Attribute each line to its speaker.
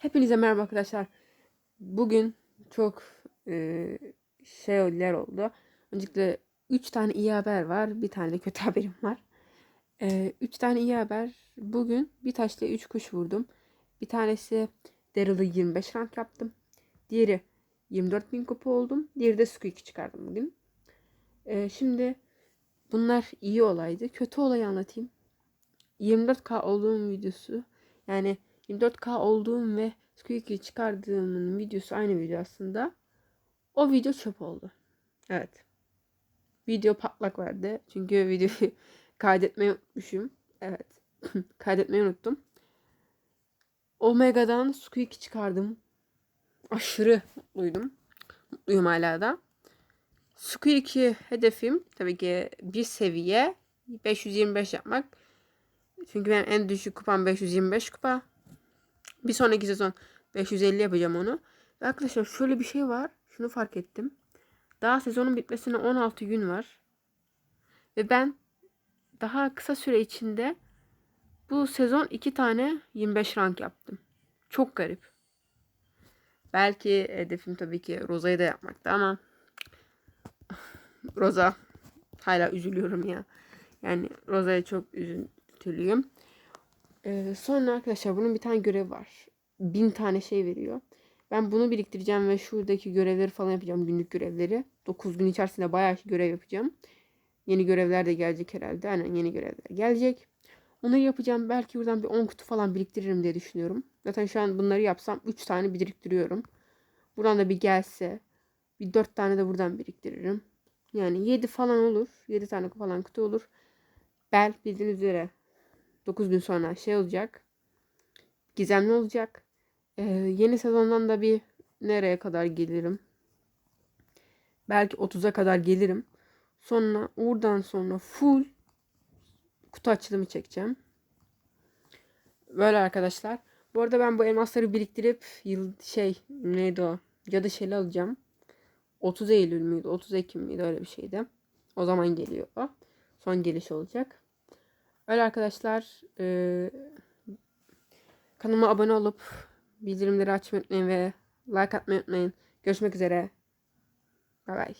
Speaker 1: Hepinize merhaba arkadaşlar. Bugün çok e, şeyler oldu. Öncelikle 3 tane iyi haber var. Bir tane de kötü haberim var. 3 tane iyi haber. Bugün bir taşla 3 kuş vurdum. Bir tanesi Daryl'ı 25 rank yaptım. Diğeri 24 bin kupa oldum. Diğeri de Squeak çıkardım bugün. E, şimdi bunlar iyi olaydı. Kötü olayı anlatayım. 24k olduğum videosu yani 24k olduğum ve Squeak'i çıkardığımın videosu aynı video aslında. O video çöp oldu. Evet. Video patlak verdi. Çünkü videoyu kaydetmeyi unutmuşum. Evet. kaydetmeyi unuttum. Omega'dan Squeak'i çıkardım. Aşırı mutluydum. Mutluyum hala da. Squeak'i hedefim tabii ki bir seviye 525 yapmak. Çünkü ben en düşük kupam 525 kupa. Bir sonraki sezon 550 yapacağım onu. Arkadaşlar şöyle bir şey var. Şunu fark ettim. Daha sezonun bitmesine 16 gün var. Ve ben daha kısa süre içinde bu sezon 2 tane 25 rank yaptım. Çok garip. Belki hedefim tabii ki Roza'yı da yapmaktı ama Roza hala üzülüyorum ya. Yani Roza'ya çok üzüntülüyüm. Ee, sonra arkadaşlar bunun bir tane görev var. Bin tane şey veriyor. Ben bunu biriktireceğim ve şuradaki görevleri falan yapacağım. Günlük görevleri. 9 gün içerisinde bayağı görev yapacağım. Yeni görevler de gelecek herhalde. Aynen yeni görevler gelecek. Onları yapacağım. Belki buradan bir 10 kutu falan biriktiririm diye düşünüyorum. Zaten şu an bunları yapsam 3 tane biriktiriyorum. Buradan da bir gelse bir 4 tane de buradan biriktiririm. Yani 7 falan olur. 7 tane falan kutu olur. Bel bildiğiniz üzere 9 gün sonra şey olacak. Gizemli olacak. Ee, yeni sezondan da bir nereye kadar gelirim? Belki 30'a kadar gelirim. Sonra oradan sonra full kutu açılımı çekeceğim. Böyle arkadaşlar. Bu arada ben bu elmasları biriktirip yıl şey neydi o? Cadı şeli alacağım. 30 Eylül müydü? 30 Ekim miydi? Öyle bir şeydi. O zaman geliyor o. Son geliş olacak. Öyle arkadaşlar. E, kanalıma abone olup bildirimleri açmayı unutmayın ve like atmayı unutmayın. Görüşmek üzere. Bay bay.